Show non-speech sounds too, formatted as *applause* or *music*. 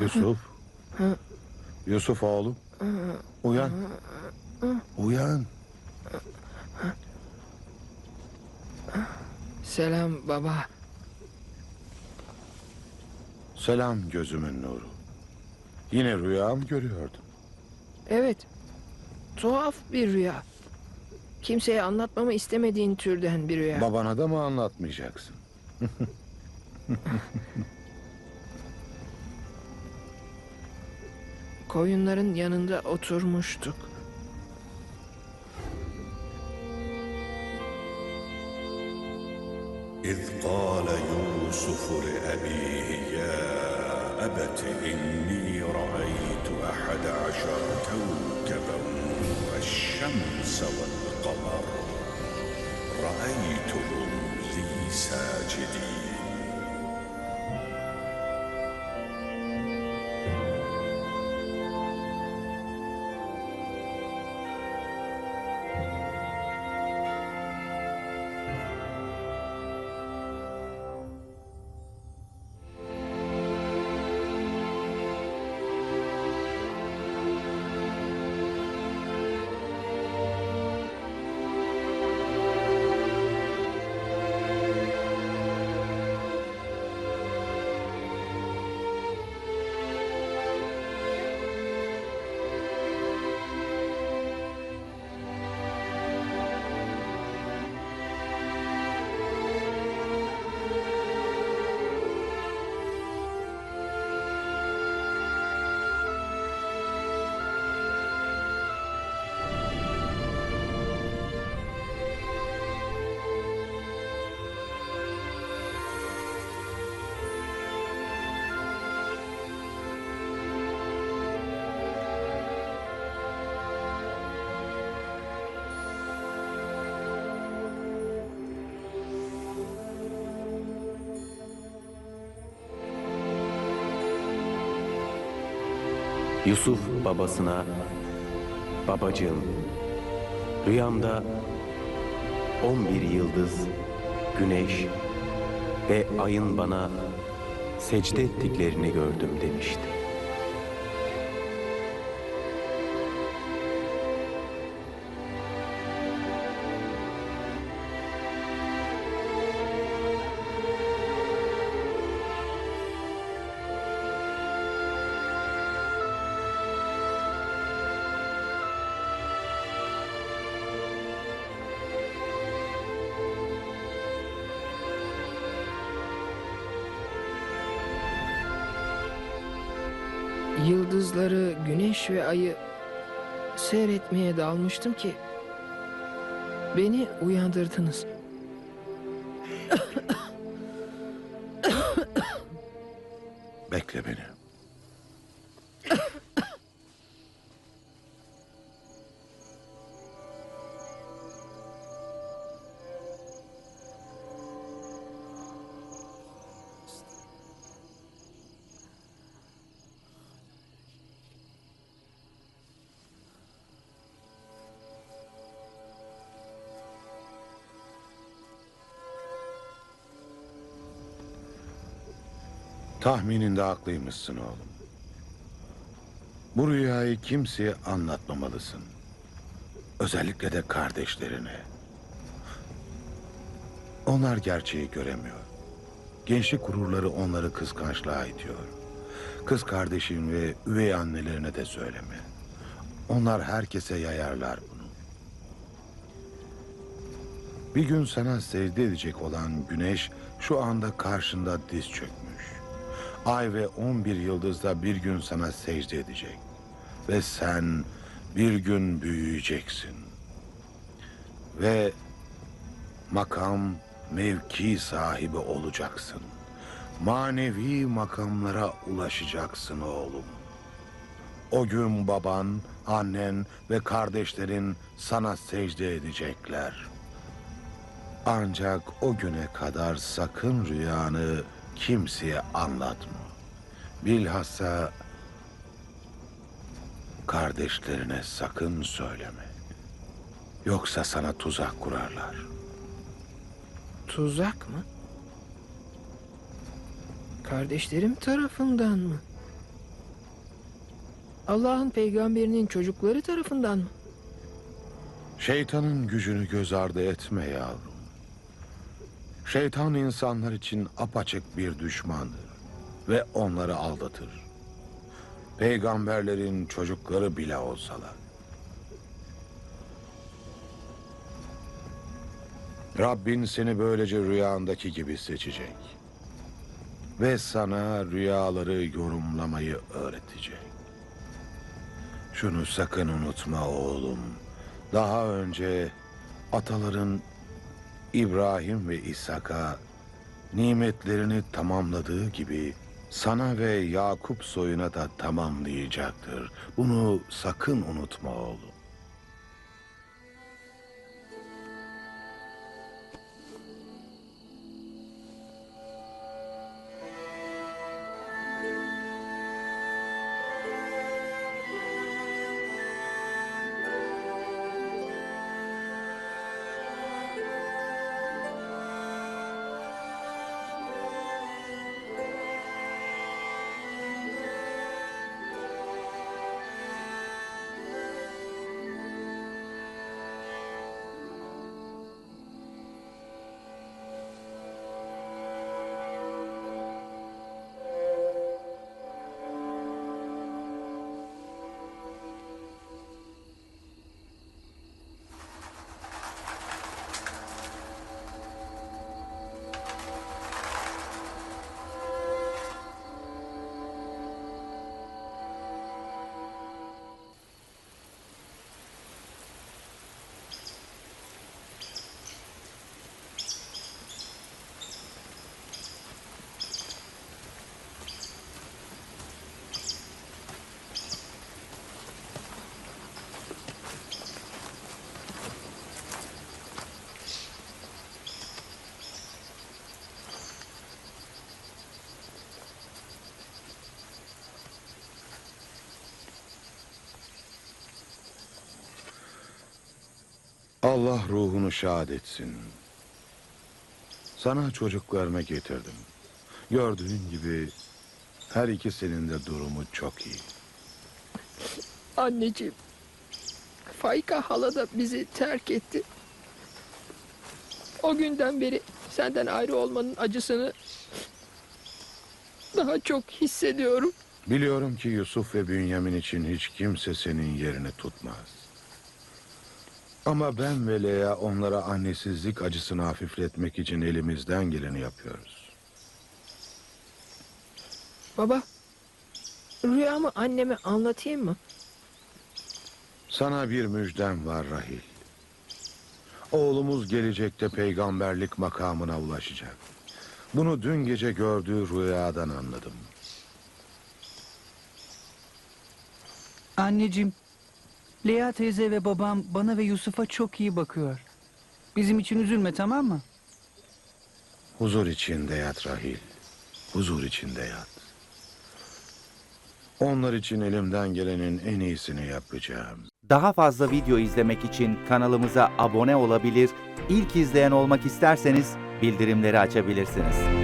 Yusuf. Yusuf oğlum. Uyan. Uyan. Selam baba. Selam gözümün nuru. Yine rüya mı görüyordun? Evet. Tuhaf bir rüya. Kimseye anlatmamı istemediğin türden bir rüya. Babana da mı anlatmayacaksın? *laughs* Koyunların yanında oturmuştuk. إذ قال يوسف لأبيه يا أبت إني رأيت أحد عشر كوكبا والشمس والقمر رأيتهم لي ساجدين Yusuf babasına, babacığım, rüyamda 11 yıldız, güneş ve ayın bana secde ettiklerini gördüm demişti. Yıldızları, güneş ve ayı seyretmeye dalmıştım ki beni uyandırdınız. Bekle beni. Tahmininde haklıymışsın oğlum. Bu rüyayı kimseye anlatmamalısın. Özellikle de kardeşlerine. Onlar gerçeği göremiyor. Gençlik gururları onları kıskançlığa itiyor. Kız kardeşin ve üvey annelerine de söyleme. Onlar herkese yayarlar bunu. Bir gün sana secde edecek olan güneş şu anda karşında diz çökmüş. Ay ve on bir yıldız da bir gün sana secde edecek. Ve sen bir gün büyüyeceksin. Ve makam, mevki sahibi olacaksın. Manevi makamlara ulaşacaksın oğlum. O gün baban, annen ve kardeşlerin sana secde edecekler. Ancak o güne kadar sakın rüyanı kimseye anlatma. Bilhassa kardeşlerine sakın söyleme. Yoksa sana tuzak kurarlar. Tuzak mı? Kardeşlerim tarafından mı? Allah'ın peygamberinin çocukları tarafından mı? Şeytanın gücünü göz ardı etme yavrum. Şeytan insanlar için apaçık bir düşmandır ve onları aldatır. Peygamberlerin çocukları bile olsalar. Rabbin seni böylece rüyandaki gibi seçecek. Ve sana rüyaları yorumlamayı öğretecek. Şunu sakın unutma oğlum. Daha önce ataların İbrahim ve İshak'a nimetlerini tamamladığı gibi sana ve Yakup soyuna da tamamlayacaktır. Bunu sakın unutma oğlum. Allah ruhunu şad etsin. Sana çocuklarımı getirdim. Gördüğün gibi her ikisinin de durumu çok iyi. Anneciğim. Faika hala da bizi terk etti. O günden beri senden ayrı olmanın acısını daha çok hissediyorum. Biliyorum ki Yusuf ve Bünyamin için hiç kimse senin yerini tutmaz. Ama ben ve Leya onlara annesizlik acısını hafifletmek için elimizden geleni yapıyoruz. Baba, rüyamı anneme anlatayım mı? Sana bir müjdem var Rahil. Oğlumuz gelecekte peygamberlik makamına ulaşacak. Bunu dün gece gördüğü rüyadan anladım. Anneciğim, Lea teyze ve babam bana ve Yusuf'a çok iyi bakıyor. Bizim için üzülme tamam mı? Huzur içinde yat Rahil. Huzur içinde yat. Onlar için elimden gelenin en iyisini yapacağım. Daha fazla video izlemek için kanalımıza abone olabilir, ilk izleyen olmak isterseniz bildirimleri açabilirsiniz.